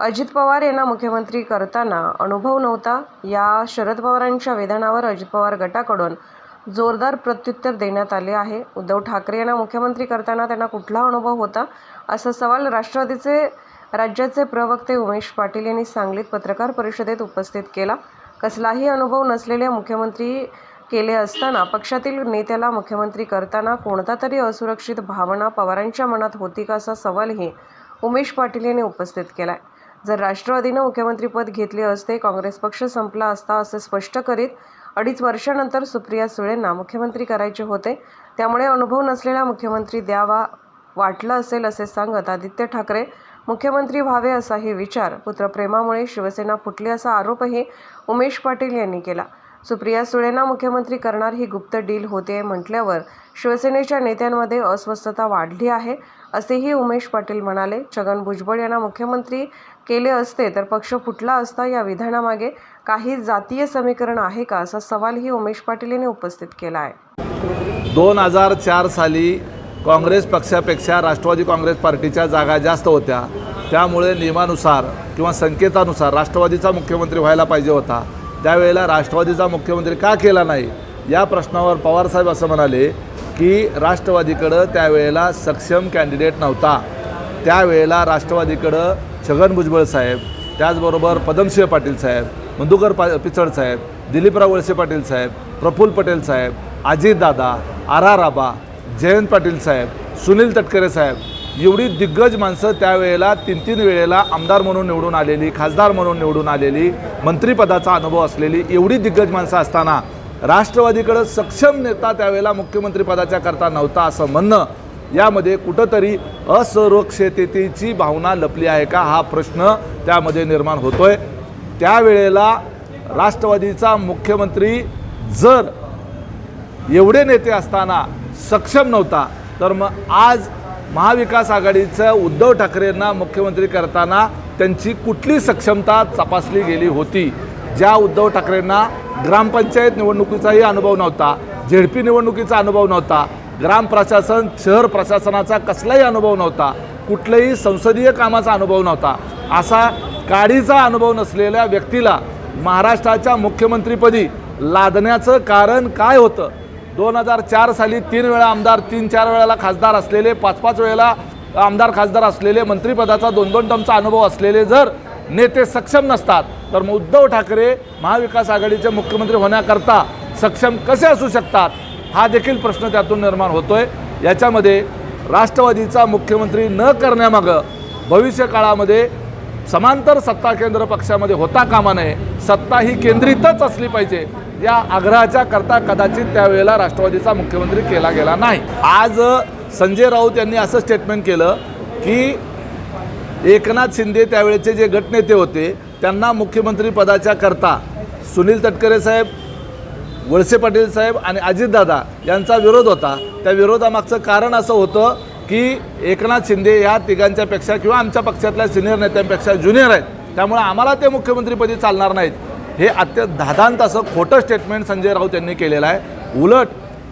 अजित पवार यांना मुख्यमंत्री करताना अनुभव नव्हता. या शरद पवारांच्या विधानावर अजित पवार गटाकडून जोरदार प्रत्युत्तर देण्यात आले आहे. उद्धव ठाकरे यांना मुख्यमंत्री करताना त्यांना कुठला अनुभव होता? असा सवाल राष्ट्रवादीचे राज्याचे प्रवक्ते उमेश पाटील यांनी सांगलीत पत्रकार परिषदेत उपस्थित केला. कसलाही अनुभव नसलेले मुख्यमंत्री केले असताना पक्षातील नेत्याला मुख्यमंत्री करताना कोणता तरी असुरक्षित भावना पवारांच्या मनात होती का असा सवालही उमेश पाटील यांनी उपस्थित केला आहे जर राष्ट्रवादीनं मुख्यमंत्रीपद घेतले असते काँग्रेस पक्ष संपला असता असे स्पष्ट करीत अडीच वर्षानंतर सुप्रिया सुळेंना मुख्यमंत्री करायचे होते. त्यामुळे अनुभव नसलेला मुख्यमंत्री द्यावा वाटलं असेल असे सांगत आदित्य ठाकरे मुख्यमंत्री व्हावे असाही विचार पुत्रप्रेमामुळे शिवसेना फुटली असा आरोपही उमेश पाटील यांनी केला. सुप्रिया सुळेंना मुख्यमंत्री करणार ही गुप्त डील होते म्हटल्यावर शिवसेनेच्या नेत्यांमध्ये अस्वस्थता वाढली आहे असेही उमेश पाटील म्हणाले. छगन भुजबळ यांना मुख्यमंत्री केले असते तर पक्ष फुटला असता या विधानामागे काही जातीय समीकरण आहे का असा सवालही उमेश पाटील यांनी उपस्थित केला आहे. दोन हजार चार साली काँग्रेस पक्षापेक्षा राष्ट्रवादी काँग्रेस पार्टीच्या जागा जास्त होत्या. त्यामुळे नियमानुसार किंवा संकेतानुसार राष्ट्रवादीचा मुख्यमंत्री व्हायला पाहिजे होता. त्यावेळेला राष्ट्रवादीचा मुख्यमंत्री का केला नाही? या प्रश्नावर पवारसाहेब असं म्हणाले की राष्ट्रवादीकडं त्यावेळेला सक्षम कॅन्डिडेट नव्हता. त्यावेळेला राष्ट्रवादीकडं छगन भुजबळ साहेब त्याचबरोबर पदमसिंह पाटील साहेब मधुकर पा पिचड साहेब दिलीपराव वळसे पाटील साहेब प्रफुल्ल पटेल साहेब अजितदादा आर आर आबा जयंत पाटील साहेब सुनील तटकरे साहेब एवढी दिग्गज माणसं त्यावेळेला तीन तीन वेळेला आमदार म्हणून निवडून आलेली खासदार म्हणून निवडून आलेली मंत्रिपदाचा अनुभव असलेली एवढी दिग्गज माणसं असताना राष्ट्रवादीकडं सक्षम नेता त्यावेळेला मुख्यमंत्रीपदाच्या करता नव्हता असं म्हणणं यामध्ये कुठंतरी असुरक्षिततेची भावना लपली आहे का? हा प्रश्न त्यामध्ये निर्माण होतोय. त्यावेळेला राष्ट्रवादीचा मुख्यमंत्री जर एवढे नेते असताना सक्षम नव्हता तर मग आज महाविकास आघाडीचं उद्धव ठाकरेंना मुख्यमंत्री करताना त्यांची कुठली सक्षमता तपासली गेली होती? ज्या उद्धव ठाकरेंना ग्रामपंचायत निवडणुकीचाही अनुभव नव्हता झेडपी निवडणुकीचा अनुभव नव्हता ग्राम प्रशासन शहर प्रशासनाचा कसलाही अनुभव नव्हता कुठल्याही संसदीय कामाचा अनुभव नव्हता. असा काडीचा अनुभव नसलेल्या व्यक्तीला महाराष्ट्राच्या मुख्यमंत्रीपदी लादण्याचं कारण काय होतं? दोन हजार चार साली तीन वेळा आमदार तीन चार वेळेला खासदार असलेले पाच पाच वेळेला आमदार खासदार असलेले मंत्रिपदाचा दोन दोन टमचा अनुभव असलेले जर नेते सक्षम नसतात तर मग उद्धव ठाकरे महाविकास आघाडीचे मुख्यमंत्री होण्याकरता सक्षम कसे असू शकतात? हा देखील प्रश्न त्यातून निर्माण होतोय. याच्यामध्ये राष्ट्रवादीचा मुख्यमंत्री न करण्यामागं भविष्य काळामध्ये समांतर सत्ता केंद्र पक्षामध्ये होता कामा नये. सत्ता ही केंद्रितच असली पाहिजे. या आग्रहाच्या करता कदाचित त्यावेळेला राष्ट्रवादीचा मुख्यमंत्री केला गेला नाही. आज संजय राऊत यांनी असं स्टेटमेंट केलं की एकनाथ शिंदे त्यावेळेचे जे गटनेते होते त्यांना मुख्यमंत्री पदाच्या करता सुनील तटकरे साहेब वळसे पाटील साहेब आणि अजितदादा यांचा विरोध होता. त्या विरोधामागचं कारण असं होतं की एकनाथ शिंदे या तिघांच्यापेक्षा किंवा आमच्या पक्षातल्या सिनियर नेत्यांपेक्षा ज्युनियर आहेत. त्यामुळे आम्हाला ते मुख्यमंत्रीपदी चालणार नाहीत. हे अत्यंत धादांत असं खोटं स्टेटमेंट संजय राऊत यांनी केलेलं आहे. उलट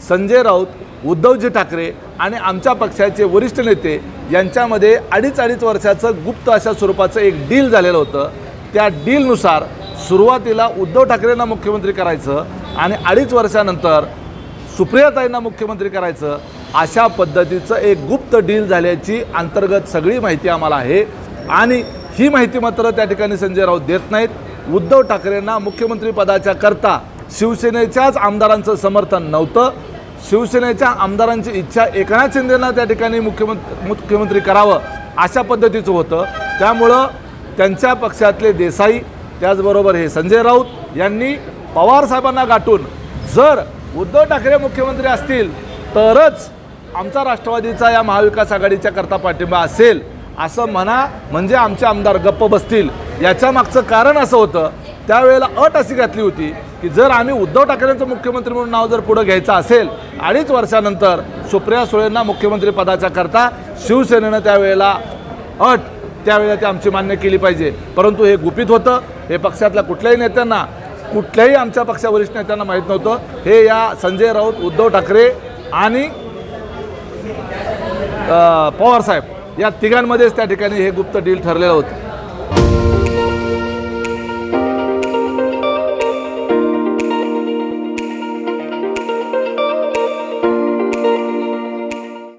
संजय राऊत उद्धवजी ठाकरे आणि आमच्या पक्षाचे वरिष्ठ नेते यांच्यामध्ये अडीच अडीच वर्षाचं गुप्त अशा स्वरूपाचं एक डील झालेलं होतं. त्या डीलनुसार सुरुवातीला उद्धव ठाकरेंना मुख्यमंत्री करायचं आणि अडीच वर्षानंतर सुप्रियाताईंना मुख्यमंत्री करायचं अशा पद्धतीचं एक गुप्त डील झाल्याची अंतर्गत सगळी माहिती आम्हाला आहे. आणि ही माहिती मात्र त्या ठिकाणी संजय राऊत देत नाहीत. उद्धव ठाकरेंना मुख्यमंत्रीपदाच्या करता शिवसेनेच्याच आमदारांचं समर्थन नव्हतं. शिवसेनेच्या आमदारांची इच्छा एकनाथ शिंदेना त्या ठिकाणी मुख्यमंत्री मुख्यमंत्री करावं अशा पद्धतीचं होतं. त्यामुळं त्यांच्या पक्षातले देसाई त्याचबरोबर हे संजय राऊत यांनी पवार साहेबांना गाठून जर उद्धव ठाकरे मुख्यमंत्री असतील तरच आमचा राष्ट्रवादीचा या महाविकास आघाडीच्या करता पाठिंबा असेल असं म्हणा म्हणजे आमचे आमदार गप्प बसतील. याच्या मागचं कारण असं होतं त्यावेळेला अट अशी घातली होती की जर आम्ही उद्धव ठाकरेंचं मुख्यमंत्री म्हणून नाव जर पुढं घ्यायचं असेल अडीच वर्षानंतर सुप्रिया सुळेंना मुख्यमंत्री पदाच्या करता शिवसेनेनं त्यावेळेला अट त्यावेळेला ती आमची मान्य केली पाहिजे. परंतु हे गुपित होतं हे पक्षातल्या कुठल्याही नेत्यांना कुठल्याही आमच्या पक्षा वरिष्ठ नेत्यांना माहीत नव्हतं. हे या संजय राऊत उद्धव ठाकरे आणि पवारसाहेब या तिघांमध्येच त्या ठिकाणी हे गुप्त डील ठरलेलं होतं. Thank you.